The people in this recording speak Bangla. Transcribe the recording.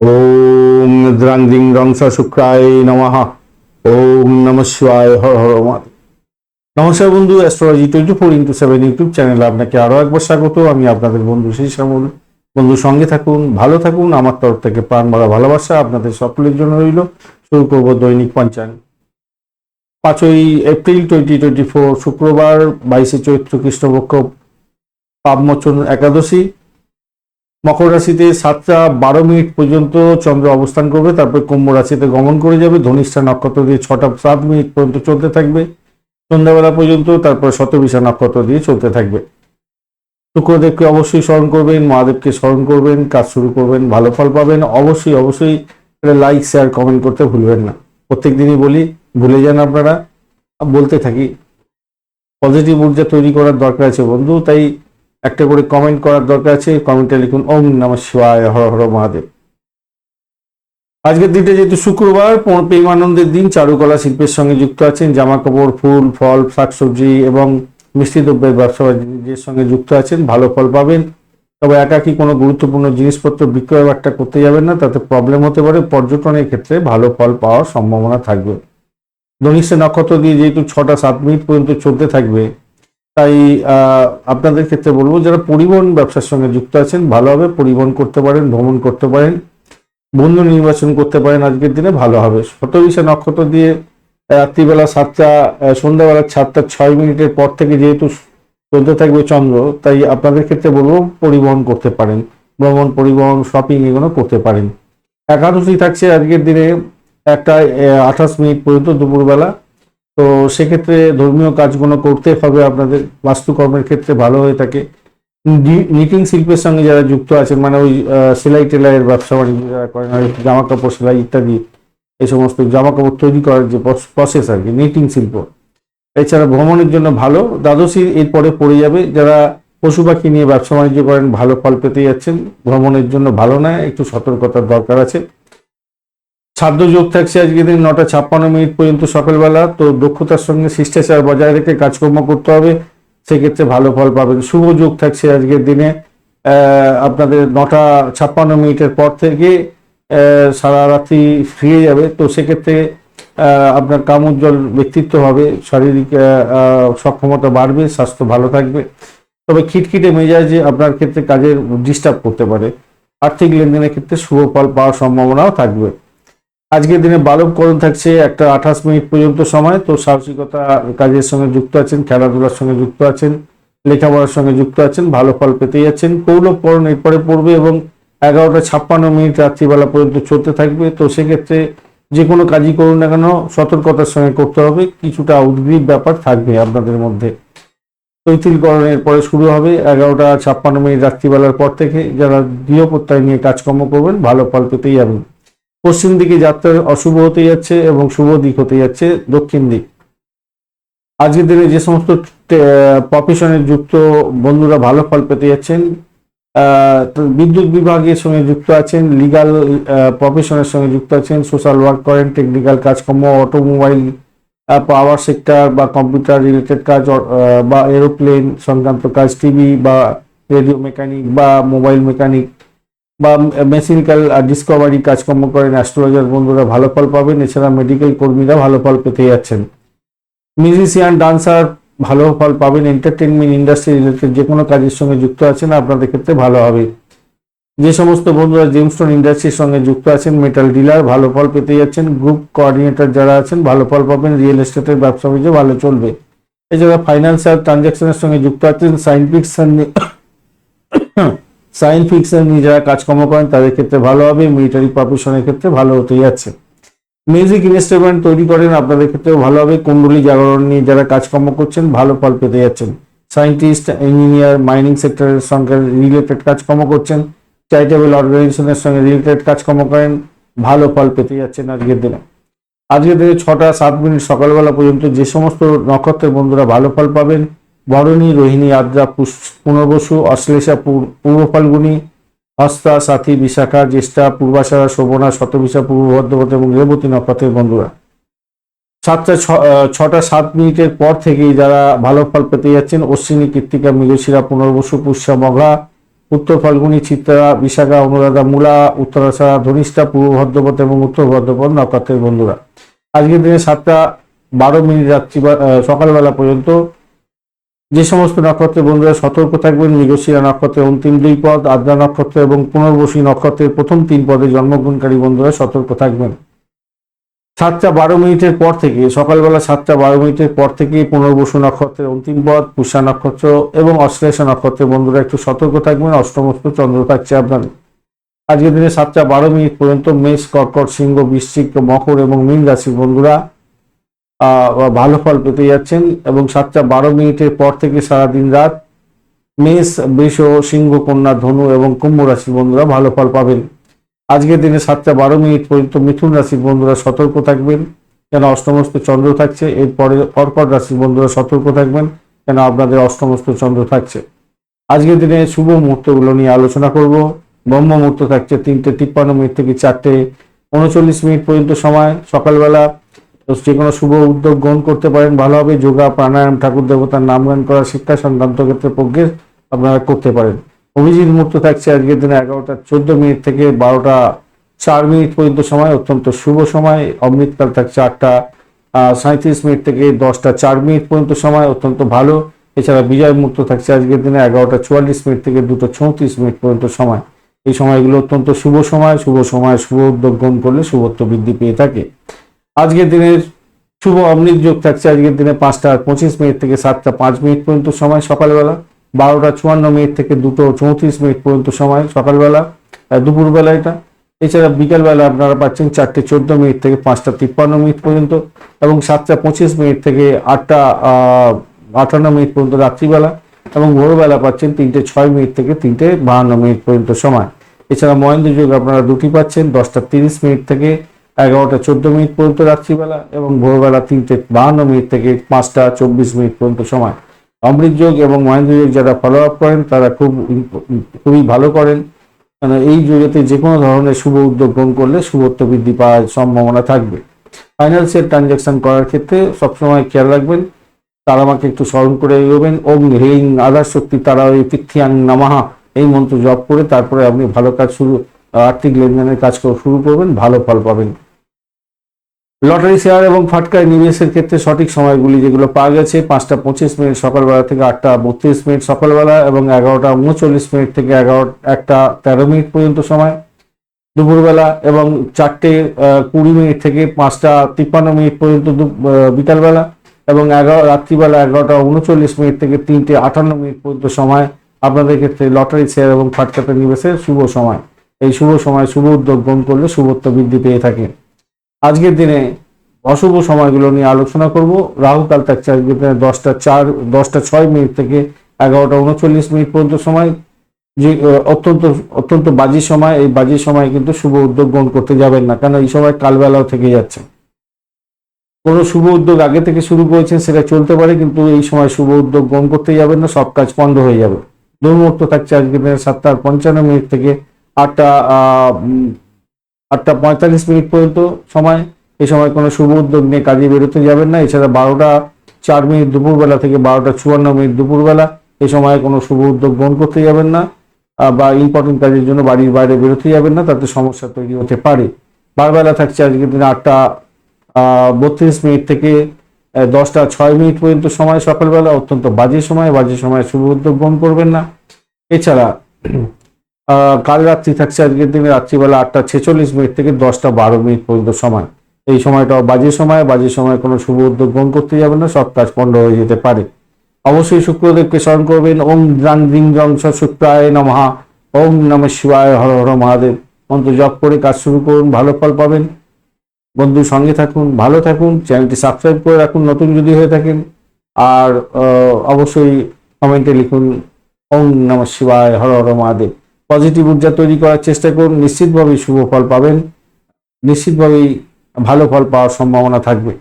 ওম দ্রাং দিং রং শুক্রায় নমঃ। ওম নম শিবায় হর হর মহাদেব। নমস্কার বন্ধু astrology twenty four into seven YouTube চ্যানেলে আপনাকে আরও একবার স্বাগত। আমি আপনাদের বন্ধু সেই শ্যামল। বন্ধু, সঙ্গে থাকুন, ভালো থাকুন। আমার তরফ থেকে প্রাণ ভরা ভালোবাসা আপনাদের সকলের জন্য রইল। শুরু করব দৈনিক পঞ্চাঙ্গ। পাঁচই এপ্রিল টোয়েন্টি টোয়েন্টি ফোর শুক্রবার, বাইশে চৈত্র কৃষ্ণপক্ষ, পাবমোচন একাদশী। মকর রাশিতে সাতটা বারো মিনিট পর্যন্ত চন্দ্র অবস্থান করবে, তারপর কুম্ভ রাশিতে গমন করে যাবে, ধনিষ্ঠা নক্ষত্র দিয়ে ছটা সাত মিনিট পর্যন্ত চলতে থাকবে, সন্ধ্যাবেলা পর্যন্ত, তারপর শতবিশা নক্ষত্র দিয়ে চলতে থাকবে। শুক্রদেবকে অবশ্যই স্মরণ করবেন, মহাদেবকে স্মরণ করবেন, কাজ শুরু করবেন, ভালো ফল পাবেন, অবশ্যই অবশ্যই লাইক শেয়ার কমেন্ট করতে ভুলবেন না। প্রত্যেক দিনই বলি, ভুলে যান আপনারা, বলতে থাকি। পজিটিভ ঊর্জা তৈরি করার দরকার আছে বন্ধু, তাই একটা করে কমেন্ট করার দরকার আছে কমেন্টে লিখুন, ওম নম শিবায়, হর হর মহাদেব। আজকের দিনটা যেহেতু শুক্রবার পৌর প্রেমানন্দের দিন, চারুকলা শিল্পের সঙ্গে যুক্ত আছেন জামা কাপড় ফুল ফল শাকসবজি এবং মিষ্টি দ্রব্যের ব্যবসা বাণিজ্যের সঙ্গে যুক্ত আছেন, ভালো ফল পাবেন। তবে একাকি কোনো গুরুত্বপূর্ণ জিনিসপত্র বিক্রয় বাট্টা করতে যাবেন না, তাতে প্রবলেম হতে পারে। পর্যটনের ক্ষেত্রে ভালো ফল পাওয়ার সম্ভাবনা থাকবে। ধনিষ্ঠ নক্ষত্র দিয়ে যেহেতু ছটা, সাত মিনিট পর্যন্ত চলতে থাকবে তাই আপনাদের ক্ষেত্রে বলব যারা পরিবহন ব্যবসার সঙ্গে যুক্ত আছেন ভালোভাবে পরিবহন করতে পারেন, ভ্রমণ করতে পারেন, বন্ধু নির্বাচন করতে পারেন আজকের দিনে, ভালো হবে। শতবিশা নক্ষত্র দিয়ে রাত্রিবেলা সাতটা সন্ধ্যাবেলা সাতটা ছয় মিনিটের পর থেকে যেহেতু চলতে থাকবে চন্দ্র, তাই আপনাদের ক্ষেত্রে বলব পরিবহন করতে পারেন, ভ্রমণ, পরিবহন শপিং এগুলো করতে পারেন। একাদশী থাকছে আজকের দিনে একটা আঠাশ মিনিট পর্যন্ত দুপুরবেলা। তো সেক্ষেত্রে ধর্মীয় কাজগুলো করতে হবে, আপনাদের বাস্তুকর্মের ক্ষেত্রে ভালো হয়ে থাকে। নিটিং শিল্পের সঙ্গে যারা যুক্ত আছেন মানে ওই সেলাই টেলাইয়ের ব্যবসা বাণিজ্য যারা করেন জামা কাপড় সেলাই ইত্যাদি, এই সমস্ত জামা কাপড় তৈরি করার যে প্রসেস আর কি নিটিং শিল্প। এছাড়া ভ্রমণের জন্য ভালো, দ্বাদশীর এরপরে পড়ে যাবে। যারা পশু পাখি নিয়ে ব্যবসা বাণিজ্য করেন, ভালো ফল পেতে যাচ্ছেন। ভ্রমণের জন্য ভালো নয়, একটু সতর্কতার দরকার আছে। যোগ থাকছে আজকে দিন নটা ছাপ্পান্ন মিনিট পর্যন্ত সকালবেলা, তো দক্ষতার সঙ্গে শিষ্টাচার বজায় রেখে কাজকর্ম করতে হবে। সেক্ষেত্রে ভালো ফল পাবেন। শুভ যোগ থাকছে আজকের দিনে। আপনাদের নটা ছাপ্পান্ন মিনিটের পর থেকে সারা রাত্রি ফিরে যাবে। তো সেক্ষেত্রে আপনার কামোজ্জ্বল ব্যক্তিত্ব হবে। শারীরিক সক্ষমতা বাড়বে, স্বাস্থ্য ভালো থাকবে। তবে খিটখিটে মেজাজে আপনার ক্ষেত্রে কাজের ডিস্টার্ব করতে পারে। আর্থিক লেনদেনের ক্ষেত্রে শুভ ফল পাওয়ার সম্ভাবনাও থাকবে। আজকের দিনে বালবকরণ থাকছে একটা আঠাশ মিনিট পর্যন্ত সময়। তো সাহসিকতা কাজের সঙ্গে যুক্ত আছেন, খেলাধুলার সঙ্গে যুক্ত আছেন, লেখাপড়ার সঙ্গে যুক্ত আছেন, ভালো ফল পেতে যাচ্ছেন কৌলভকরণ এরপরে পড়বে এবং এগারোটা ছাপ্পান্ন মিনিট রাত্রিবেলা পর্যন্ত চলতে থাকবে। তো সেক্ষেত্রে যে কোনো কাজই করুন না কেন, সতর্কতার সঙ্গে করতে হবে। কিছুটা উদ্গ্রীব ব্যাপার থাকবে আপনাদের মধ্যে। তৈতিলকরণের পরে শুরু হবে এগারোটা ছাপ্পান্ন মিনিট রাত্রিবেলার পর থেকে। যারা গৃহপ্রত্যয় নিয়ে কাজকর্ম করবেন, ভালো ফল পেতেই যাবেন। পশ্চিম দিকে যাত্রা অশুভ হতে যাচ্ছে এবং শুভ দিক হতে যাচ্ছে দক্ষিণ দিক। আজকের দিনে যে সমস্ত প্রফেশনে যুক্ত বন্ধুরা ভালো ফল পেতে যাচ্ছেন বিদ্যুৎ বিভাগের সঙ্গে যুক্ত আছেন লিগাল প্রফেশনের সঙ্গে যুক্ত আছেন সোশ্যাল ওয়ার্ক করেন টেকনিক্যাল কাজকর্ম অটোমোবাইল পাওয়ার সেক্টর বা কম্পিউটার রিলেটেড কাজ বা এরোপ্লেন সংক্রান্ত কাজ টিভি বা রেডিও মেকানিক বা মোবাইল মেকানিক বা মেশিনিক্যাল ডিসকভারি কাজকর্ম করেন অ্যাস্ট্রোলজার বন্ধুরা ভালো ফল পাবেন। এছাড়া মেডিকেল কর্মীরা ভালো ফল পেতে যাচ্ছেন। মিউজিশিয়ান ডান্সার ভালো ফল পাবেন। এন্টারটেনমেন্ট ইন্ডাস্ট্রি রিলেটেড যে কোনো কাজের সঙ্গে যুক্ত আছেন, আপনাদের ক্ষেত্রে ভালো হবে। যে সমস্ত বন্ধুরা জেমস্টোন ইন্ডাস্ট্রির সঙ্গে যুক্ত আছেন মেটাল ডিলার ভালো ফল পেতে যাচ্ছেন। গ্রুপ কোঅর্ডিনেটর যারা আছেন, ভালো ফল পাবেন। রিয়েল এস্টেটের ব্যবসা বাণিজ্য ভালো চলবে। এছাড়া ফাইন্যান্সিয়াল ট্রানজাকশনের সঙ্গে যুক্ত আছেন। সাইন্টিফিক সায়েন্স ফিকশন নিয়ে যারা কাজকর্ম করেন, তাদের ক্ষেত্রে ভালো হবে মিলিটারি প্রফেশনের ক্ষেত্রে ভালো হতে যাচ্ছে। মিউজিক ইনস্ট্রুমেন্ট তৈরি করেন, আপনাদের ক্ষেত্রেও ভালো হবে। কুণ্ডলী জাগরণ নিয়ে যারা কাজকর্ম করছেন, ভালো ফল পেতে যাচ্ছেন। সায়েন্টিস্ট ইঞ্জিনিয়ার মাইনিং সেক্টরের সঙ্গে রিলেটেড কাজকর্ম করছেন। চ্যারিটেবল অর্গানাইজেশনের সঙ্গে রিলেটেড কাজকর্ম করেন, ভালো ফল পেতে যাচ্ছেন আজকের দিনে। আজকের দিনে ছটা সাত মিনিট সকালবেলা পর্যন্ত যে সমস্ত নক্ষত্রের বন্ধুরা ভালো ফল পাবেন বরণী রোহিণী আদ্রা পুনর্বসু অশ্লেষা পূর- পূর্ব ফাল্গুনী হস্তা সাথী বিশাখা জ্যেষ্ঠা পূর্বাশারা শোভনা শতবিশা পূর্ব ভদ্রপথ এবং রেবতী নক্ষত্রের বন্ধুরা। সাতটা ছটা সাত মিনিটের পর থেকেই যারা ভালো ফল পেতে যাচ্ছেন, অশ্বিনী কৃত্তিকা মৃগশিরা, পুনর্বসু, পুষ্যা মঘা উত্তর ফাল্গুনি, চিত্রা, বিশাখা, অনুরাধা, মূলা, উত্তরাশা, ধনিষ্ঠা, পূর্ব ভদ্রপথ এবং উত্তর ভদ্রপথ নক্ষত্রের বন্ধুরা। আজকের দিনে সাতটা বারো মিনিট রাত্রি সকালবেলা পর্যন্ত যে সমস্ত নক্ষত্রের বন্ধুরা সতর্ক থাকবেন মৃগশিরা নক্ষত্রের অন্তিম দুই পদ, আদ্রা নক্ষত্র এবং পুনর্বসী নক্ষত্রের প্রথম তিন পদে জন্মগ্রহণকারী বন্ধুরা সতর্ক থাকবেন। সাতটা বারো মিনিটের পর থেকে, সকালবেলা সাতটা বারো মিনিটের পর থেকে পুনর্বসু নক্ষত্রের অন্তিম পদ, পুষা নক্ষত্র এবং অশ্লেষা নক্ষত্রের বন্ধুরা একটু সতর্ক থাকবেন, অষ্টমস্ত চন্দ্র থাকছে আপনাদের। আজকের দিনে সাতটা বারো মিনিট পর্যন্ত মেষ, কর্কট, সিংহ, বৃশ্চিক, মকর এবং মীন রাশির বন্ধুরা ভালো ফল পেতে যাচ্ছেন এবং সাতটা বারো মিনিটের পর থেকে সারাদিন রাত মেষ, বৃষ, সিংহ, কন্যা, ধনু এবং কুম্ভ রাশির বন্ধুরা ভালো ফল পাবেন। আজকের দিনে সাতটা বারো মিনিট পর্যন্ত মিথুন রাশির বন্ধুরা সতর্ক থাকবেন। কেন অষ্টমস্ত চন্দ্র থাকছে, এরপরে কর্কট রাশির বন্ধুরা সতর্ক থাকবেন, কেন আপনাদের অষ্টমস্ত চন্দ্র থাকছে। আজকের দিনে শুভ মুহূর্তগুলো নিয়ে আলোচনা করব। ব্রহ্ম মুহূর্ত থাকছে তিনটে তিপ্পান্ন মিনিট থেকে চারটে উনচল্লিশ মিনিট পর্যন্ত সময়। সকালবেলা যে কোনো শুভ উদ্যোগ গ্রহণ করতে পারেন ভালোভাবে যোগা, প্রাণায়াম, ঠাকুর দেবতার নাম গান করা, শিক্ষা সংক্রান্ত ক্ষেত্রে পক্ষে আপনারা করতে পারেন। অভিজিৎ মুহূর্ত থাকছে আজকের দিনে এগারোটা চোদ্দ মিনিট থেকে বারোটা চার মিনিট পর্যন্ত সময়, অত্যন্ত শুভ সময়। অমৃতকাল থাকছে আটটা সাঁত্রিশ মিনিট থেকে দশটা চার মিনিট পর্যন্ত সময়, অত্যন্ত ভালো। এছাড়া বিজয় মুহূর্ত থাকছে আজকের দিনে এগারোটা চুয়াল্লিশ মিনিট থেকে দুটো চৌত্রিশ মিনিট পর্যন্ত সময়। এই সময়গুলো অত্যন্ত শুভ সময় শুভ সময়, শুভ উদ্যোগ গ্রহণ করলে শুভত্ব বৃদ্ধি পেয়ে থাকে। আজকের দিনের শুভ অমৃত যোগ থাকছে। আজকের দিনে পাঁচটা পঁচিশ মিনিট থেকে সাতটা পাঁচ মিনিট পর্যন্ত সময় সকালবেলা। বারোটা চুয়ান্ন মিনিট থেকে দুটো চৌত্রিশ মিনিট পর্যন্ত সময় সকালবেলা দুপুরবেলা এটা। এছাড়া বিকালবেলা আপনারা পাচ্ছেন চারটে চোদ্দ মিনিট থেকে পাঁচটা তিপ্পান্ন মিনিট পর্যন্ত এবং সাতটা পঁচিশ মিনিট থেকে আটটা আটান্ন মিনিট পর্যন্ত রাত্রিবেলা এবং ভোরবেলা পাচ্ছেন তিনটে ছয় মিনিট থেকে তিনটে বাহান্ন মিনিট পর্যন্ত সময়। এছাড়া মহেন্দ্র যুগ আপনারা দুটি পাচ্ছেন, দশটা তিরিশ মিনিট থেকে এগারোটা চোদ্দ মিনিট পর্যন্ত রাত্রিবেলা এবং ভোরবেলা তিনটে বাহান্ন মিনিট থেকে পাঁচটা চব্বিশ মিনিট পর্যন্ত সময়। অমৃত যোগ এবং মহেন্দ্র যোগ যারা ফলো আপ করেন, তারা খুব খুবই ভালো করেন। মানে এই যুগেতে যে কোনো ধরনের শুভ উদ্যোগ গ্রহণ করলে শুভত্ব বৃদ্ধি পাওয়ার সম্ভাবনা থাকবে। ফাইন্যান্সিয়াল ট্রানজ্যাকশন করার ক্ষেত্রে সবসময় খেয়াল রাখবেন, তারা আমাকে একটু স্মরণ করে এগোবেন। ওম হ্রিং আধার শক্তি তারা ওই পৃথিয়াং নামাহা এই মন্ত্র জপ করে তারপরে আপনি ভালো কাজ শুরু, আর্থিক লেনদেনের কাজ শুরু করবেন, ভালো ফল পাবেন। লটারি শেয়ার এবং ফাটকায় নিবেশের ক্ষেত্রে সঠিক সময়গুলি যেগুলো পাওয়া গেছে, পাঁচটা পঁচিশ মিনিট সকালবেলা থেকে আটটা বত্রিশ মিনিট সকালবেলা এবং এগারোটা উনচল্লিশ মিনিট থেকে এগারো, একটা তেরো মিনিট পর্যন্ত সময়। দুপুরবেলা এবং চারটে কুড়ি মিনিট থেকে পাঁচটা তিপ্পান্ন মিনিট পর্যন্ত বিকালবেলা এবং এগারো, রাত্রিবেলা এগারোটা উনচল্লিশ মিনিট থেকে তিনটে আটান্ন মিনিট পর্যন্ত সময় আপনাদের ক্ষেত্রে লটারি শেয়ার এবং ফাটকাতে নিবেশের শুভ সময়। এই শুভ সময় শুভ উদ্যোগ গ্রহণ করলে শুভত্ব বৃদ্ধি পেয়ে থাকে। আজকের দিনে অশুভ সময়গুলো নিয়ে আলোচনা করব। রাহুকাল থাকছে আজকের দিনে দশটা চার, দশটা ছয় মিনিট থেকে এগারোটা উনচল্লিশ মিনিট পর্যন্ত সময়। যে অত্যন্ত অত্যন্ত বাজি সময়। এই বাজি সময় কিন্তু শুভ উদ্যোগ গ্রহণ করতে যাবেন না। কারণ এই সময় কালবেলাও থেকে যাচ্ছে। কোনো শুভ উদ্যোগ আগে থেকে শুরু করেছেন সেটা চলতে পারে, কিন্তু এই সময় শুভ উদ্যোগ গ্রহণ করতে যাবেন না। সব কাজ বন্ধ হয়ে যাবে। দুর্মুহূর্ত থাকছে আজকের দিনে সাতটা পঞ্চান্ন মিনিট থেকে আটটা আটটা পঁয়তাল্লিশ মিনিট পর্যন্ত সময়। এই সময় কোনো শুভ উদ্যোগ নিয়ে কাজে বেরোতে যাবেন না। এছাড়া বারোটা চার মিনিট দুপুরবেলা থেকে বারোটা চুয়ান্ন মিনিট দুপুরবেলা এই সময় কোনো শুভ উদ্যোগ গ্রহণ করতে যাবেন না বা ইম্পর্টেন্ট কাজের জন্য বাড়ির বাইরে বেরোতে যাবেন না, তাতে সমস্যা তৈরি হতে পারে। বারবেলা থাকছে আজকের দিনে আটটা বত্রিশ মিনিট থেকে দশটা ছয় মিনিট পর্যন্ত সময় সকালবেলা। অত্যন্ত বাজে সময় বাজে সময় শুভ উদ্যোগ গ্রহণ করবেন না। এছাড়া কাল রাত্রি থাকছে আজকের দিনে, রাত্রিবেলা আটটা ছেচল্লিশ মিনিট থেকে দশটা বারো মিনিট পর্যন্ত সময়। এই সময়টা বাজে সময় বাজে সময় কোনো শুভ উদ্যোগ গ্রহণ করতে যাবেন না, সব কাজ পণ্ড হয়ে যেতে পারে। অবশ্যই শুক্রদেবকে স্মরণ করবেন, ওম দ্রাং দিং জং শুক্রায় নমঃ, ওম নম শিবায় হর হর মহাদেব। মন্ত্র জপ করে কাজ শুরু করুন, ভালো ফল পাবেন। বন্ধুর সঙ্গে থাকুন, ভালো থাকুন, চ্যানেলটি সাবস্ক্রাইব করে রাখুন, নতুন যদি হয়ে থাকেন। আর অবশ্যই কমেন্টে লিখুন, ওম নম শিবায় হর হর মহাদেব। পজিটিভ ঊর্জা তৈরি করার চেষ্টা করুন, নিশ্চিতভাবেই শুভ ফল পাবেন, নিশ্চিতভাবেই ভালো ফল পাওয়ার সম্ভাবনা থাকবে।